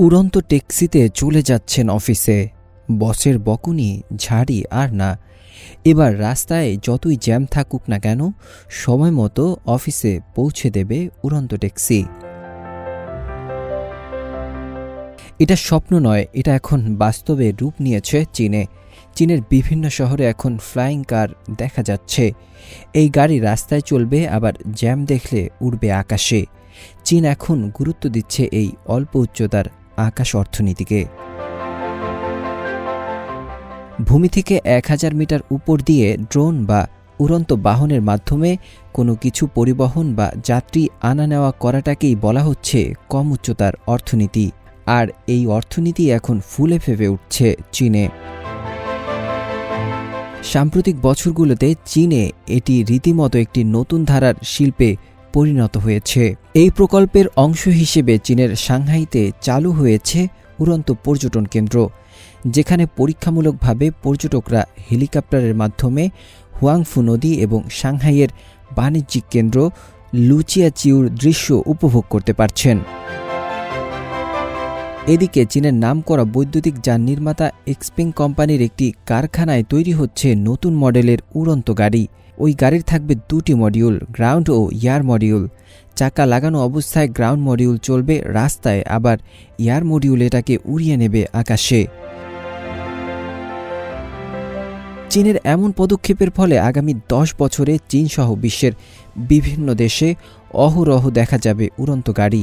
উড়ন্ত ট্যাক্সিতে চলে যাচ্ছেন অফিসে। বসের বকুনি ঝাড়ি আর না। এবার রাস্তায় যতই জ্যাম থাকুক না কেন, সময় মতো অফিসে পৌঁছে দেবে উড়ন্ত ট্যাক্সি। এটা স্বপ্ন নয়, এটা এখন বাস্তবে রূপ নিয়েছে চীনে। চীনের বিভিন্ন শহরে এখন ফ্লাইং কার দেখা যাচ্ছে। এই গাড়ি রাস্তায় চলবে, আবার জ্যাম দেখলে উড়বে আকাশে। চীন এখন গুরুত্ব দিচ্ছে এই অল্প উচ্চতার আকাশ অর্থনীতিকে। ভূমি থেকে এক হাজার মিটার উপর দিয়ে ড্রোন বা উড়ন্ত বাহনের মাধ্যমে কোনো কিছু পরিবহন বা যাত্রী আনা নেওয়া করাটাকেই বলা হচ্ছে কম উচ্চতার অর্থনীতি। আর এই অর্থনীতি এখন ফুলে ফেপে উঠছে চীনে। সাম্প্রতিক বছরগুলোতে চীনে এটি রীতিমতো একটি নতুন ধারার শিল্পে পরিণত হয়েছে। এই প্রকল্পের অংশ হিসেবে চীনের সাংহাইতে চালু হয়েছে উড়ন্ত পর্যটন কেন্দ্র, যেখানে পরীক্ষামূলকভাবে পর্যটকরা হেলিকপ্টারের মাধ্যমে হুয়াংফু নদী এবং সাংহাইয়ের বাণিজ্যিক কেন্দ্র লুচিয়াচিউর দৃশ্য উপভোগ করতে পারছেন। এদিকে চীনের নাম করা বৈদ্যুতিক যান নির্মাতা এক্সপিং কোম্পানির একটি কারখানায় তৈরি হচ্ছে নতুন মডেলের উড়ন্ত গাড়ি। ওই গাড়ির থাকবে দুটি মডিউল গ্রাউন্ড ও ইয়ার মডিউল চাকা লাগানো অবস্থায় গ্রাউন্ড মডিউল চলবে, রাস্তায় আবার ইয়ার মডিউল এটাকে উড়িয়ে নেবে আকাশে। চীনের এমন পদক্ষেপের ফলে আগামী দশ বছরে চীনসহ বিশ্বের বিভিন্ন দেশে অহরহ দেখা যাবে উড়ন্ত গাড়ি,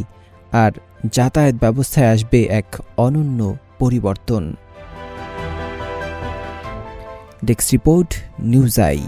আর যাতায়াত ব্যবস্থায় আসবে এক অনন্য পরিবর্তন। Desk report, news eye.